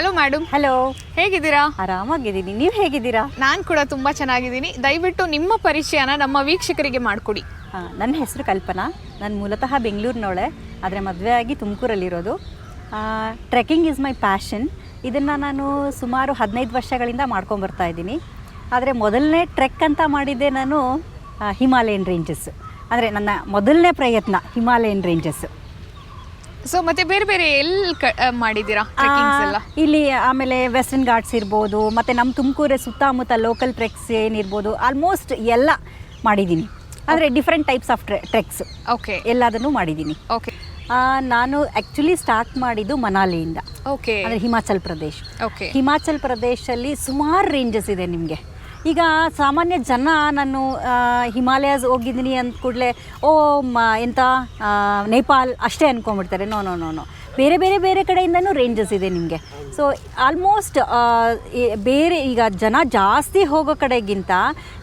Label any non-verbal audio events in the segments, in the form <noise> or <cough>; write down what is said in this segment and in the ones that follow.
Hello madam hello ಹೇಗಿದ್ದೀರಾ? ಆರಾಮಾಗಿದ್ದೀನಿ. ನೀವು ಹೇಗಿದ್ದೀರಾ? ನಾನು ಕೂಡ ತುಂಬ ಚೆನ್ನಾಗಿದ್ದೀನಿ. ದಯವಿಟ್ಟು ನಿಮ್ಮ ಪರಿಚಯನ ನಮ್ಮ ವೀಕ್ಷಕರಿಗೆ ಮಾಡಿಕೊಡಿ. ನನ್ನ ಹೆಸರು ಕಲ್ಪನಾ. ನಾನು ಮೂಲತಃ ಬೆಂಗಳೂರಿನವಳೆ. ಆದರೆ ಮದುವೆ ಆಗಿ ತುಮಕೂರಲ್ಲಿರೋದು. ಟ್ರೆಕ್ಕಿಂಗ್ ಈಸ್ ಮೈ ಪ್ಯಾಷನ್ ಇದನ್ನು ನಾನು ಸುಮಾರು ಹದಿನೈದು ವರ್ಷಗಳಿಂದ ಮಾಡ್ಕೊಂಬರ್ತಾ ಇದ್ದೀನಿ. ಆದರೆ ಮೊದಲನೇ ಟ್ರೆಕ್ ಅಂತ ಮಾಡಿದ್ದೆ ನಾನು ಹಿಮಾಲಯನ್ ರೇಂಜಸ್ ಅಂದರೆ ನನ್ನ ಮೊದಲನೇ ಪ್ರಯತ್ನ ಹಿಮಾಲಯನ್ ರೇಂಜಸ್ ಸೊ ಮತ್ತೆ ಬೇರೆ ಬೇರೆ ಎಲ್ಲಿ ಮಾಡಿದೀರಾ ಆ, ಮಾಡಿದ್ದೀರಾ ಟ್ರೆಕ್ಕಿಂಗ್ಸ್ ಎಲ್ಲ? ಇಲ್ಲಿ ಆಮೇಲೆ ವೆಸ್ಟರ್ನ್ ಘಾಟ್ಸ್ ಇರ್ಬೋದು ಮತ್ತೆ ನಮ್ಮ ತುಮಕೂರು ಸುತ್ತಮುತ್ತ ಲೋಕಲ್ ಟ್ರೆಕ್ಸ್ ಏನಿರ್ಬೋದು ಆಲ್ಮೋಸ್ಟ್ ಎಲ್ಲ ಮಾಡಿದ್ದೀನಿ. ಅಂದರೆ different types of treks okay ಎಲ್ಲದನ್ನು ಮಾಡಿದ್ದೀನಿ. ಓಕೆ ನಾನು ಆ್ಯಕ್ಚುಲಿ ಸ್ಟಾರ್ಟ್ ಮಾಡಿದ್ದು ಮನಾಲಿಯಿಂದ. ಓಕೆ ಅಂದರೆ ಹಿಮಾಚಲ್ ಪ್ರದೇಶ್. ಓಕೆ ಹಿಮಾಚಲ್ ಪ್ರದೇಶಲ್ಲಿ ಸುಮಾರು ರೇಂಜಸ್ ಇದೆ ನಿಮಗೆ. ಈಗ ಸಾಮಾನ್ಯ ಜನ ನಾನು ಹಿಮಾಲಯಸ್ ಹೋಗಿದ್ದೀನಿ ಅಂದ ಕೂಡಲೇ, ಓ, ಮ, ಎಂತ ನೇಪಾಲ್ ಅಷ್ಟೇ ಅಂದ್ಕೊಂಬಿಡ್ತಾರೆ ನೋ ನೋ ನೋ ನೋ. ಬೇರೆ ಬೇರೆ ಬೇರೆ ಕಡೆಯಿಂದನೂ ರೇಂಜಸ್ ಇದೆ ನಿಮಗೆ. ಸೊ ಆಲ್ಮೋಸ್ಟ್ ಬೇರೆ ಈಗ ಜನ ಜಾಸ್ತಿ ಹೋಗೋ ಕಡೆಗಿಂತ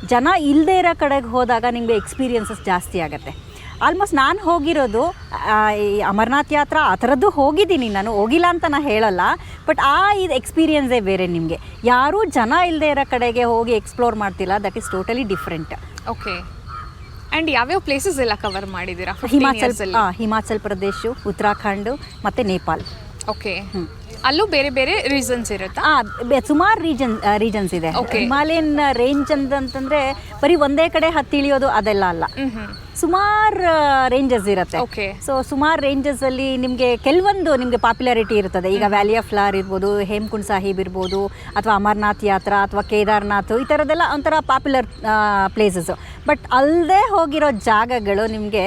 ಜನ ಇಲ್ಲದೇ ಇರೋ ಕಡೆಗೆ ಹೋದಾಗ ನಿಮಗೆ ಎಕ್ಸ್ಪೀರಿಯನ್ಸಸ್ ಜಾಸ್ತಿ ಆಗುತ್ತೆ. ಆಲ್ಮೋಸ್ಟ್ ನಾನು ಹೋಗಿರೋದು ಈ ಅಮರನಾಥ್ ಯಾತ್ರಾ ಆ ಥರದ್ದು ಹೋಗಿದ್ದೀನಿ ನಾನು. ಹೋಗಿಲ್ಲ ಅಂತ ನಾನು ಹೇಳಲ್ಲ. ಬಟ್ ಆ ಇದು ಎಕ್ಸ್ಪೀರಿಯನ್ಸೇ ಬೇರೆ ನಿಮಗೆ. ಯಾರೂ ಜನ ಇಲ್ಲದೆ ಇರೋ ಕಡೆಗೆ ಹೋಗಿ ಎಕ್ಸ್ಪ್ಲೋರ್ ಮಾಡ್ತಿಲ್ಲ. That is totally different okay and ಯಾವ್ಯಾವ ಪ್ಲೇಸಸ್ ಎಲ್ಲ ಕವರ್ ಮಾಡಿದ್ದೀರಾ? ಹಿಮಾಚಲ್ ಹಾಂ ಹಿಮಾಚಲ್ ಪ್ರದೇಶ ಉತ್ತರಾಖಂಡ್ ಮತ್ತು ನೇಪಾಲ್ ಓಕೆ ಅಲ್ಲೂ ಬೇರೆ ಬೇರೆ ರೀಸನ್ಸ್ ಇರುತ್ತೆ? ಸುಮಾರು ರೀಜನ್ ರೀಜನ್ಸ್ ಇದೆ. ಹಿಮಾಲಯನ್ ರೇಂಜ್ ಅಂತಂದ್ರೆ ಬರೀ ಒಂದೇ ಕಡೆ ಹತ್ತಿಳಿಯೋದು ಅದೆಲ್ಲ ಅಲ್ಲ. ಸುಮಾರು ರೇಂಜಸ್ ಇರುತ್ತೆ. ಓಕೆ ಸೊ ಸುಮಾರು ರೇಂಜಸ್ ಅಲ್ಲಿ ನಿಮಗೆ ಕೆಲವೊಂದು ನಿಮಗೆ ಪಾಪ್ಯುಲಾರಿಟಿ ಇರುತ್ತದೆ ಈಗ ವ್ಯಾಲಿ ಆಫ್ ಫ್ಲಾರ್ ಇರ್ಬೋದು ಹೇಮಕುಂಡ್ ಸಾಹಿಬ್ ಇರ್ಬೋದು ಅಥವಾ ಅಮರ್ನಾಥ್ ಯಾತ್ರಾ ಅಥವಾ ಕೇದಾರ್ನಾಥ್ ಈ ಥರದ್ದೆಲ್ಲ ಒಂಥರ ಪಾಪ್ಯುಲರ್ ಪ್ಲೇಸಸ್ ಬಟ್ ಅಲ್ಲದೆ ಹೋಗಿರೋ ಜಾಗಗಳು ನಿಮಗೆ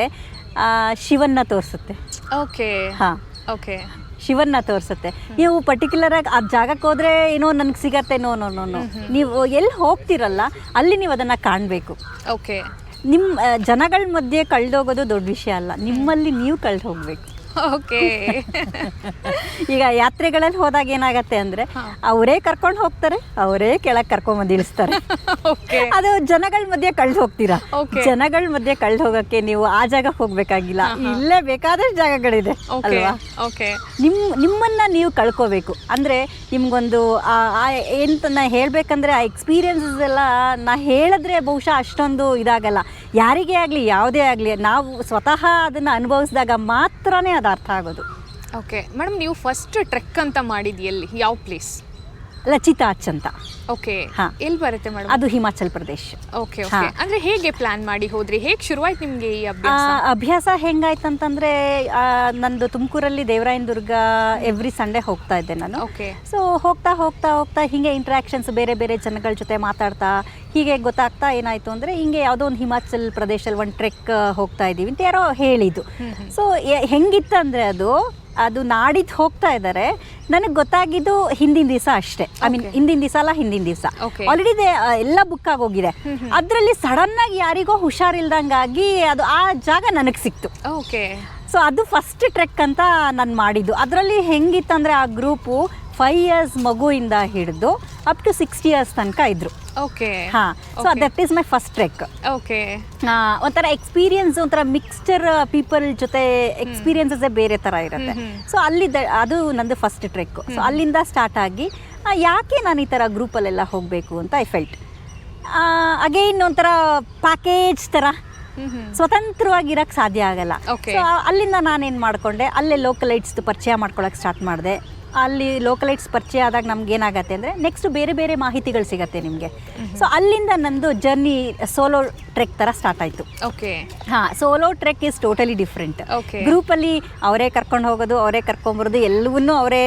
ಶಿವನ್ನ ತೋರಿಸುತ್ತೆ. ಓಕೆ ಹಾಂ. ಓಕೆ ಶಿವನ್ನ ತೋರಿಸುತ್ತೆ. ನೀವು ಪರ್ಟಿಕ್ಯುಲರ್ ಆಗಿ ಆ ಜಾಗಕ್ಕೆ ಹೋದ್ರೆ ಏನೋ ನನಗೆ ಸಿಗತ್ತೆ ನೋ ನೋ ನೋ ನೋ. ನೀವು ಎಲ್ಲಿ ಹೋಗ್ತಿರಲ್ಲ ಅಲ್ಲಿ ನೀವು ಅದನ್ನ ಕಾಣಬೇಕು. ಓಕೆ ನಿಮ್ಮ ಜನಗಳ ಮಧ್ಯೆ ಕಳೆದೋಗೋದು ದೊಡ್ಡ ವಿಷಯ ಅಲ್ಲ. ನಿಮ್ಮಲ್ಲಿ ನೀವು ಕಳೆದು ಹೋಗ್ಬೇಕು. ಓಕೆ. <laughs> ಈಗ ಯಾತ್ರೆಗಳಲ್ಲಿ ಹೋದಾಗ ಏನಾಗತ್ತೆ ಅಂದ್ರೆ ಅವರೇ ಕರ್ಕೊಂಡು ಹೋಗ್ತಾರೆ ಅವರೇ ಕೆಳಗೆ ಕರ್ಕೊಂಬಂದು ಇಳಿಸ್ತಾರೆ <laughs> ಓಕೆ. ಅದು ಜನಗಳ ಮಧ್ಯೆ ಕಳ್ದು ಹೋಗ್ತೀರಾ. ಜನಗಳ ಮಧ್ಯೆ ಕಳ್ದು ಹೋಗಕ್ಕೆ ನೀವು ಆ ಜಾಗಕ್ಕೆ ಹೋಗ್ಬೇಕಾಗಿಲ್ಲ ಇಲ್ಲೇ ಬೇಕಾದಷ್ಟು ಜಾಗಗಳಿದೆ ಅಲ್ವಾ? ನಿಮ್ ನಿಮ್ಮ ನಿಮ್ಮನ್ನ ನೀವು ಕಳ್ಕೋಬೇಕು. ಅಂದ್ರೆ ನಿಮ್ಗೊಂದು ಎಂತ ನಾ ಹೇಳ್ಬೇಕಂದ್ರೆ ಆ ಎಕ್ಸ್ಪೀರಿಯನ್ಸಸ್ ಎಲ್ಲ ನಾ ಹೇಳಿದ್ರೆ ಬಹುಶಃ ಅಷ್ಟೊಂದು ಇದಾಗಲ್ಲ. ಯಾರಿಗೇ ಆಗಲಿ, ಯಾವುದೇ ಆಗಲಿ, ನಾವು ಸ್ವತಃ ಅದನ್ನು ಅನುಭವಿಸಿದಾಗ ಮಾತ್ರನೇ ಅದು ಅರ್ಥ ಆಗೋದು. ಓಕೆ ಮೇಡಮ್ ನೀವು ಫಸ್ಟ್ ಟ್ರೆಕ್ ಅಂತ ಮಾಡಿದ್ದು ಎಲ್ಲಿ ಯಾವ ಪ್ಲೇಸ್ ಲಚಿತಾಚ್ ಅಂತ ಓಕೆ. ಹಾ. ಎಲ್ಲಿ ಬರುತ್ತೆ ಮೇಡಮ್? ಅದು ಹಿಮಾಚಲ್ ಪ್ರದೇಶ್. Okay okay. ಅಂದ್ರೆ ಹೇಗೆ ಪ್ಲಾನ್ ಮಾಡಿ ಹೋದ್ರಿ? ಹೇಗೆ ಶುರುವಾಯ್ತು ನಿಮ್ಗೆ ಈ ಆ, ಅಭ್ಯಾಸ ಅಭ್ಯಾಸ ಹೆಂಗಾಯ್ತಂತಂದ್ರೆ ಆ, ನಂದು ತುಮಕೂರಲ್ಲಿ ದೇವರಾಯನ ದುರ್ಗ ಎವ್ರಿ ಸಂಡೇ ಹೋಗ್ತಾ ಇದ್ದೆ ನಾನು. ಓಕೆ. ಸೊ ಹೋಗ್ತಾ ಹೋಗ್ತಾ ಹೋಗ್ತಾ ಹಿಂಗೆ ಇಂಟ್ರಾಕ್ಷನ್ಸ್ ಬೇರೆ ಬೇರೆ ಜನಗಳ ಜೊತೆ ಮಾತಾಡ್ತಾ ಹೀಗೆ ಗೊತ್ತಾಗ್ತಾ ಏನಾಯ್ತು ಅಂದ್ರೆ ಹಿಂಗೆ ಯಾವುದೋ ಒಂದು ಹಿಮಾಚಲ್ ಪ್ರದೇಶಲ್ಲಿ ಒಂದು ಟ್ರೆಕ್ ಹೋಗ್ತಾ ಇದ್ದೀವಿ ಅಂತ ಯಾರೋ ಹೇಳಿದ್ದು. ಸೊ ಹೆಂಗಿತ್ತಂದ್ರೆ ಅದು ಅದು ನಾಡಿದ್ದು ಹೋಗ್ತಾ ಇದ್ದಾರೆ ನನಗೆ ಗೊತ್ತಾಗಿದ್ದು ಹಿಂದಿನ ದಿವಸ ಅಷ್ಟೇ. ಐ ಮೀನ್ ಹಿಂದಿನ ದಿವಸ ಅಲ್ಲ ಹಿಂದಿನ ದಿವಸ. ಆಲ್ರೆಡಿ ಎಲ್ಲ ಬುಕ್ ಆಗೋಗಿದೆ. ಅದರಲ್ಲಿ ಸಡನ್ ಆಗಿ ಯಾರಿಗೋ ಹುಷಾರಿಲ್ದಂಗಾಗಿ ಅದು ಆ ಜಾಗ ನನಗೆ ಸಿಕ್ತು. ಓಕೆ ಸೊ ಅದು ಫಸ್ಟ್ ಟ್ರೆಕ್ ಅಂತ ನಾನು ಮಾಡಿದ್ದು. ಅದರಲ್ಲಿ ಹೆಂಗಿತ್ತಂದ್ರೆ ಆ ಗ್ರೂಪು ಫೈವ್ ಇಯರ್ಸ್ ಮಗುವಿಂದ ಹಿಡಿದು ಅಪ್ ಟು ಸಿಕ್ಸ್ಟಿ ಇಯರ್ಸ್ ತನಕ ಇದ್ರು. ಓಕೆ ಹಾ so that is my first trek okay ಒಂಥರ ಎಕ್ಸ್ಪೀರಿಯನ್ಸ್ ಒಂಥರ ಮಿಕ್ಸ್ಚರ್ ಪೀಪಲ್ ಜೊತೆ ಎಕ್ಸ್ಪೀರಿಯನ್ಸಸ್ ಬೇರೆ ಥರ ಇರುತ್ತೆ. ಸೊ ಅಲ್ಲಿ ಅದು ನಂದು ಫಸ್ಟ್ ಟ್ರೆಕ್ ಸೊ ಅಲ್ಲಿಂದ ಸ್ಟಾರ್ಟ್ ಆಗಿ ಯಾಕೆ ನಾನು ಈ ಥರ ಗ್ರೂಪಲ್ಲೆಲ್ಲ ಹೋಗಬೇಕು ಅಂತ ಐ ಫೆಲ್ಟ್ ಅಗೈನ್ ಒಂಥರ ಪ್ಯಾಕೇಜ್ ಥರ ಸ್ವತಂತ್ರವಾಗಿರಕ್ಕೆ ಸಾಧ್ಯ ಆಗಲ್ಲ. ಸೊ ಅಲ್ಲಿಂದ ನಾನೇನು ಮಾಡ್ಕೊಂಡೆ ಅಲ್ಲೇ ಲೋಕಲೈಟ್ಸ್ ಪರಿಚಯ ಮಾಡ್ಕೊಳಕ್ಕೆ ಸ್ಟಾರ್ಟ್ ಮಾಡಿದೆ. ಅಲ್ಲಿ ಲೋಕಲೈಟ್ಸ್ ಪರಿಚಯ ಆದಾಗ ನಮ್ಗೆ ಏನಾಗುತ್ತೆ ಅಂದರೆ ನೆಕ್ಸ್ಟ್ ಬೇರೆ ಬೇರೆ ಮಾಹಿತಿಗಳು ಸಿಗತ್ತೆ ನಿಮಗೆ. ಸೊ ಅಲ್ಲಿಂದ ನಂದು ಜರ್ನಿ ಸೋಲೋ ಟ್ರೆಕ್ ಥರ ಸ್ಟಾರ್ಟ್ ಆಯಿತು. ಓಕೆ ಹಾಂ solo trek is totally different okay ಗ್ರೂಪಲ್ಲಿ ಅವರೇ ಕರ್ಕೊಂಡು ಹೋಗೋದು ಅವರೇ ಕರ್ಕೊಂಬರೋದು ಎಲ್ಲವನ್ನೂ ಅವರೇ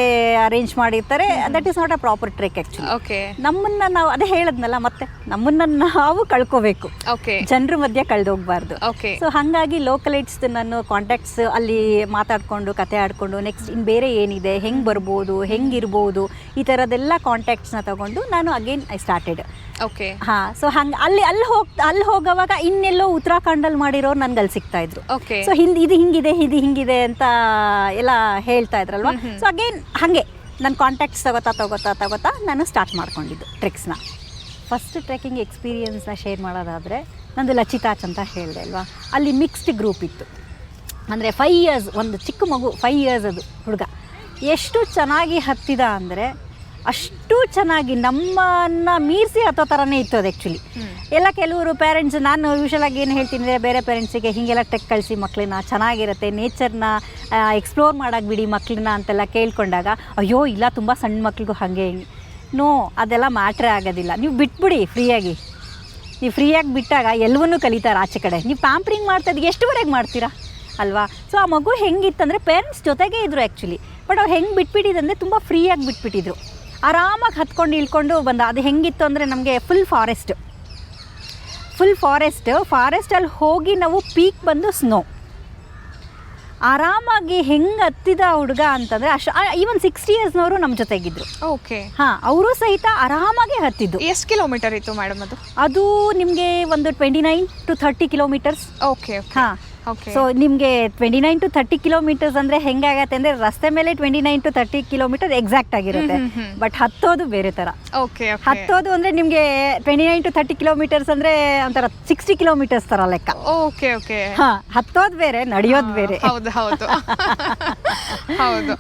ಅರೇಂಜ್ ಮಾಡಿರ್ತಾರೆ. That is not a proper trek actually okay ನಮ್ಮನ್ನ ನಾವು ಅದೇ ಹೇಳದ್ನಲ್ಲ ಮತ್ತೆ ನಮ್ಮನ್ನ ನಾವು ಕಳ್ಕೋಬೇಕು. ಓಕೆ ಜನರ ಮಧ್ಯೆ ಕಳೆದೋಗ್ಬಾರ್ದು ಓಕೆ ಸೊ ಹಾಗಾಗಿ ಲೋಕಲೈಟ್ಸ್ ನಾನು ಕಾಂಟ್ಯಾಕ್ಟ್ಸ್ ಅಲ್ಲಿ ಮಾತಾಡಿಕೊಂಡು ಕತೆ ಆಡಿಕೊಂಡು ನೆಕ್ಸ್ಟ್ ಇನ್ನು ಬೇರೆ ಏನಿದೆ ಹೆಂಗೆ ಬರ್ಬೋದು ಹೆಂಗಿರ್ಬೋದು ಈ ಥರದ್ದೆಲ್ಲ ಕಾಂಟ್ಯಾಕ್ಟ್ಸ್ನ ತಗೊಂಡು ನಾನು ಅಗೇನ್ ಐ ಸ್ಟಾರ್ಟೆಡ್ ಓಕೆ ಹಾಂ ಸೊ ಹಂಗೆ ಅಲ್ಲಿ ಅಲ್ಲಿ ಹೋಗ್ ಅಲ್ಲಿ ಹೋಗೋವಾಗ ಇನ್ನೆಲ್ಲೋ ಉತ್ತರಾಖಂಡಲ್ಲಿ ಮಾಡಿರೋರು ನನ್ಗೆ ಅಲ್ಲಿ ಸಿಗ್ತಾ ಇದ್ರು ಓಕೆ ಸೊ ಹಿಂದ್ ಇದು ಹಿಂಗಿದೆ ಇದು ಹಿಂಗಿದೆ ಅಂತ ಎಲ್ಲ ಹೇಳ್ತಾ ಇದ್ರಲ್ವಾ? ಸೊ ಅಗೇನ್ ಹಾಗೆ ನನ್ನ ಕಾಂಟ್ಯಾಕ್ಟ್ಸ್ ತಗೋತಾ ತಗೋತಾ ತಗೋತಾ ನಾನು ಸ್ಟಾರ್ಟ್ ಮಾಡ್ಕೊಂಡಿದ್ದು ಟ್ರಿಕ್ಸ್ನ ಫಸ್ಟ್ ಟ್ರೆಕ್ಕಿಂಗ್ ಎಕ್ಸ್ಪೀರಿಯೆನ್ಸ್ನ ಶೇರ್ ಮಾಡೋದಾದರೆ ನಂದು ಲಚಿತಾಚ್ ಅಂತ ಹೇಳಿದೆ ಅಲ್ವಾ? ಅಲ್ಲಿ ಮಿಕ್ಸ್ಡ್ ಗ್ರೂಪ್ ಇತ್ತು. ಅಂದರೆ ಫೈವ್ ಇಯರ್ಸ್ ಒಂದು ಚಿಕ್ಕ ಮಗು ಫೈವ್ ಇಯರ್ಸ್ ಅದು ಹುಡುಗ. ಎಷ್ಟು ಚೆನ್ನಾಗಿ ಹತ್ತಿದ ಅಂದರೆ ಅಷ್ಟು ಚೆನ್ನಾಗಿ ನಮ್ಮನ್ನು ಮೀರಿಸಿ ಹತ್ತೋ ಥರನೇ ಇತ್ತು ಅದು ಆ್ಯಕ್ಚುಲಿ ಎಲ್ಲ ಕೆಲವರು ಪೇರೆಂಟ್ಸ್ ನಾನು ಯೂಶಲಾಗಿ ಏನು ಹೇಳ್ತೀನಿ ಅಂದರೆ ಬೇರೆ ಪೇರೆಂಟ್ಸಿಗೆ ಹೀಗೆಲ್ಲ ಟೆಕ್ ಕಳಿಸಿ ಮಕ್ಕಳನ್ನ ಚೆನ್ನಾಗಿರುತ್ತೆ ನೇಚರ್ನ ಎಕ್ಸ್ಪ್ಲೋರ್ ಮಾಡೋಕೆ ಬಿಡಿ ಮಕ್ಕಳನ್ನ ಅಂತೆಲ್ಲ ಕೇಳ್ಕೊಂಡಾಗ ಅಯ್ಯೋ ಇಲ್ಲ ತುಂಬ ಸಣ್ಣ ಮಕ್ಳಿಗೂ ಹಾಗೆ ಹಿಂಗೆ ನೋ ಅದೆಲ್ಲ ಮ್ಯಾಟ್ರೇ ಆಗೋದಿಲ್ಲ. ನೀವು ಬಿಟ್ಬಿಡಿ ಫ್ರೀಯಾಗಿ. ನೀವು ಫ್ರೀಯಾಗಿ ಬಿಟ್ಟಾಗ ಎಲ್ಲವನ್ನೂ ಕಲಿತಾರೆ ಆಚೆ ಕಡೆ. ನೀವು ಪ್ಯಾಂಪ್ರಿಂಗ್ ಮಾಡ್ತಾ ಎಷ್ಟು ಎಷ್ಟುವರೆಗೆ ಮಾಡ್ತೀರಾ? ಅಲ್ವಾ? ಸೊ ಆ ಮಗು ಹೆಂಗಿತ್ತಂದರೆ ಪೇರೆಂಟ್ಸ್ ಜೊತೆಗೆ ಇದ್ದರು ಆ್ಯಕ್ಚುಲಿ ಬಟ್ ಅವ್ರು ಹೆಂಗೆ ಬಿಟ್ಬಿಟ್ಟಿದಂದರೆ ತುಂಬ ಫ್ರೀಯಾಗಿ ಬಿಟ್ಬಿಟ್ಟಿದ್ರು. ಆರಾಮಾಗಿ ಹತ್ಕೊಂಡು ಇಳ್ಕೊಂಡು ಬಂದ. ಅದು ಹೆಂಗಿತ್ತು ಅಂದರೆ ನಮಗೆ ಫುಲ್ ಫಾರೆಸ್ಟ್ ಫುಲ್ ಫಾರೆಸ್ಟ್ ಫಾರೆಸ್ಟಲ್ಲಿ ಹೋಗಿ ನಾವು ಪೀಕ್ ಬಂದು ಸ್ನೋ ಆರಾಮಾಗಿ ಹೆಂಗೆ ಹತ್ತಿದ ಹುಡುಗ ಅಂತಂದರೆ ಅಷ್ಟು ಈವನ್ ಸಿಕ್ಸ್ಟಿ ಇಯರ್ಸ್ನವರು ನಮ್ಮ ಜೊತೆಗಿದ್ರು. ಓಕೆ ಹಾಂ ಅವರು ಸಹಿತ ಆರಾಮಾಗಿ ಹತ್ತಿದ್ದು. ಎಷ್ಟು ಕಿಲೋಮೀಟರ್ ಇತ್ತು ಮೇಡಮ್ ಅದು? ಅದು ನಿಮಗೆ ಒಂದು twenty nine to thirty kilometres okay ಹಾಂ ಸೊ ನಿಮಗೆ twenty nine to thirty kilometres ಅಂದರೆ ಹೆಂಗಾಗತ್ತೆ ಅಂದ್ರೆ ರಸ್ತೆ ಮೇಲೆ twenty nine to thirty kilometre exact ಆಗಿರುತ್ತೆ. ಬಟ್ ಹತ್ತೋದು ಬೇರೆ ತರ. ಹತ್ತೋದು ಅಂದ್ರೆ ನಿಮಗೆ twenty nine to thirty kilometres ಅಂದ್ರೆ ಒಂಥರ ಸಿಕ್ಸ್ಟಿ ಕಿಲೋಮೀಟರ್ಸ್ ತರ ಲೆಕ್ಕ. ಓಕೆ ಓಕೆ ಹಾಂ ಹತ್ತೋದು ಬೇರೆ ನಡೆಯೋದು ಬೇರೆ. ಹೌದು ಹೌದು. <laughs> ಹೌದು.